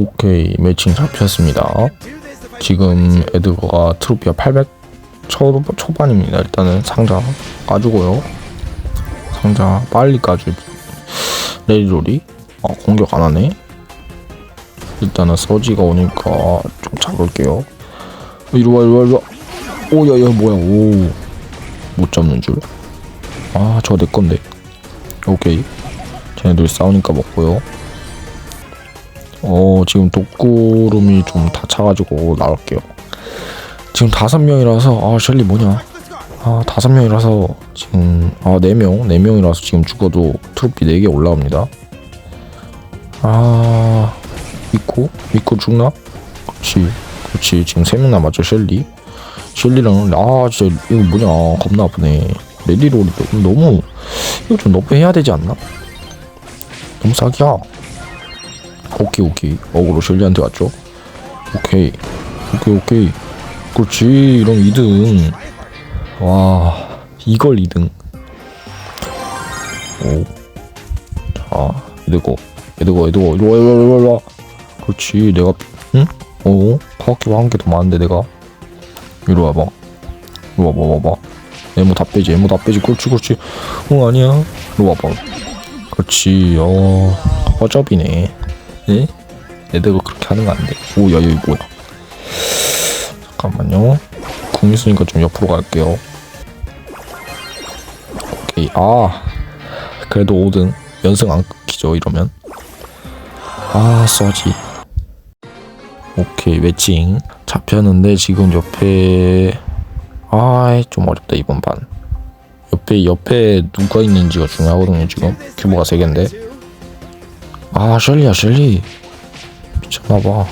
오케이 매칭 잡혔습니다. 지금 에드거가 트로피아 800 초, 초반입니다. 일단은 상자 까주고요. 상자 빨리 까주 레리롤이 아 공격 안하네. 일단은 서지가 오니까 좀 잡을게요. 이리와 이리와 이리와. 오야야 뭐야. 오 못 잡는 줄 아 저거 내건데. 오케이. 쟤네들 싸우니까 먹고요 어 지금 독구름이 좀 다차가지고 나올게요. 지금 다섯 명이라서 아 셸리 뭐냐? 아 다섯 명이라서 지금 아네 명 네 명이라서 지금 죽어도 트로피 네 개 올라옵니다. 아 미코 미코 죽나? 그렇지 그렇지. 지금 세 명 남았죠 셸리. 셸리랑 아 진짜 이거 뭐냐? 겁나 아프네. 레디롤이 너무 이거 좀 너프 해야 되지 않나? 너무 싸기야 오케이 오케이. 어그로 셸리한테 왔죠? 오케이. 오케이 오케이. 그렇지 이런 2등. 와 이걸 2등. 오자 에드거. 에드거 에드거. 이리와 이리와 이리와 이리와. 그렇지 내가 응? 어? 과학기가 한 개 더 많은데 내가? 이리 와봐. 이리 와봐 와봐 네모 다 빼지 네모 다 빼지. 그렇지 그렇지. 어 아니야. 이리 와봐. 그렇지 어. 허접이네 예? 애들가 그렇게 하는 거 안 돼. 오, 야, 여기 뭐야. 잠깐만요. 궁 있으니까 좀 옆으로 갈게요. 오케이. 아, 그래도 5등. 연승 안 끊기죠, 이러면. 아, 써지. 오케이, 매칭. 잡혔는데 지금 옆에. 아, 좀 어렵다, 이번 판. 옆에, 옆에 누가 있는지가 중요하거든요, 지금. 규모가 3개인데. 아 셸리야 셸리. 미쳤나봐.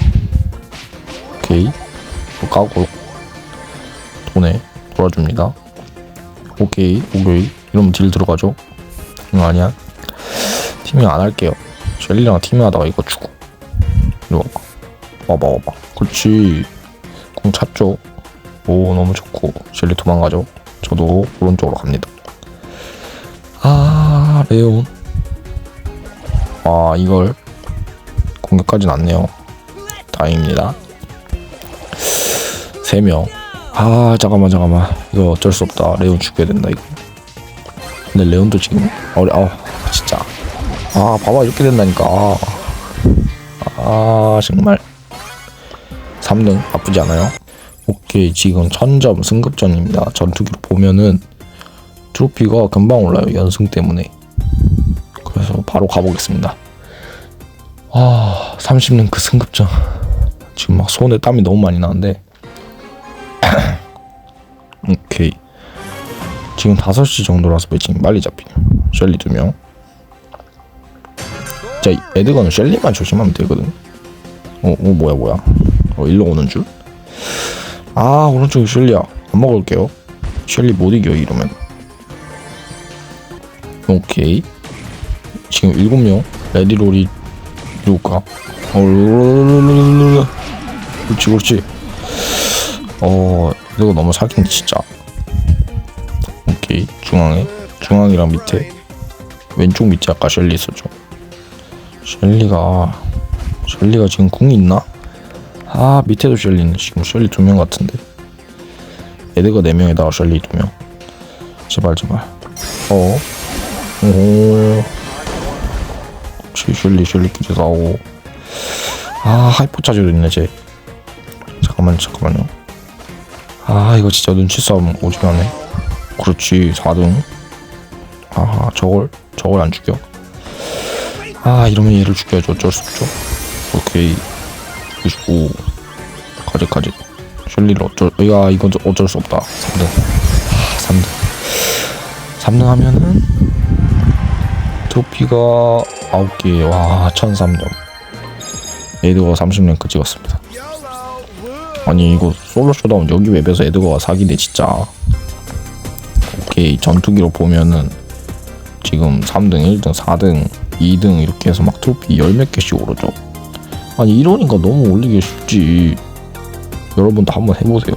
오케이. 뭐 까고. 돈에 돌아줍니다. 오케이 오케이. 이러면 딜 들어가죠. 응 아니야? 팀이 안 할게요. 셸리랑 팀이 하다가 이거 주고 이리 와봐. 와봐 와봐. 그렇지. 공 찼죠? 오 너무 좋고. 셸리 도망가죠? 저도 오른쪽으로 갑니다. 아 레온 아 이걸 공격하진 않네요. 다행입니다. 3명. 아 잠깐만 잠깐만. 이거 어쩔 수 없다. 레온 죽여야 된다 이거. 근데 레온도 지금 어리 아 진짜. 아 봐봐. 이렇게 된다니까. 아, 아 정말. 3등 나쁘지 않아요. 오케이. 지금 1000점 승급전입니다. 전투기로 보면은 트로피가 금방 올라요. 연승 때문에 그래서 바로 가보겠습니다. 아, 30랭크 승급전. 지금 막 손에 땀이 너무 많이 나는데. 오케이. 지금 5시 정도라서 매칭 빨리 잡히네. 셸리 2명. 자, 에드건은 셸리만 조심하면 되거든. 어, 어, 뭐야, 뭐야. 어, 일로 오는 줄? 아, 오른쪽에 셸리야. 안 먹을게요. 셸리 못 이겨, 이러면. 오케이. 지금 일곱 명 레디롤이 누굴까? 어, 그렇지 그렇지. 어 이거 너무 사긴 진짜. 오케이 중앙에 중앙이랑 밑에 왼쪽 밑에 아까 셸리 있었죠. 셸리가 셸리가 지금 궁이 있나? 아 밑에도 셸리 있네 지금 셸리 두 명 같은데. 애드가 네 명에다가 셸리 두 명. 제발 제발. 어. 오. 슐리 슐리끼리 싸우고. 아 하이퍼 차지도 있네 쟤. 잠깐만 잠깐만요. 아 이거 진짜 눈치 싸움 오지가네. 그렇지 4등. 아 저걸 저걸 안 죽여? 아 이러면 얘를 죽여야죠 어쩔 수 없죠. 오케이. 95 가지 가지. 슐리를 어쩔 야 이건 어쩔 수 없다. 3등. 아 3등. 3등 하면은 트로피가 9개 와 1003점. 에드거가 30랭크 찍었습니다. 아니 이거 솔로 쇼다운 여기 웹에서 에드거가 사기네 진짜. 오케이 전투기로 보면은 지금 3등 1등 4등 2등 이렇게 해서 막 트로피 열 몇 개씩 오르죠. 아니 이러니까 너무 올리기 쉽지. 여러분도 한번 해보세요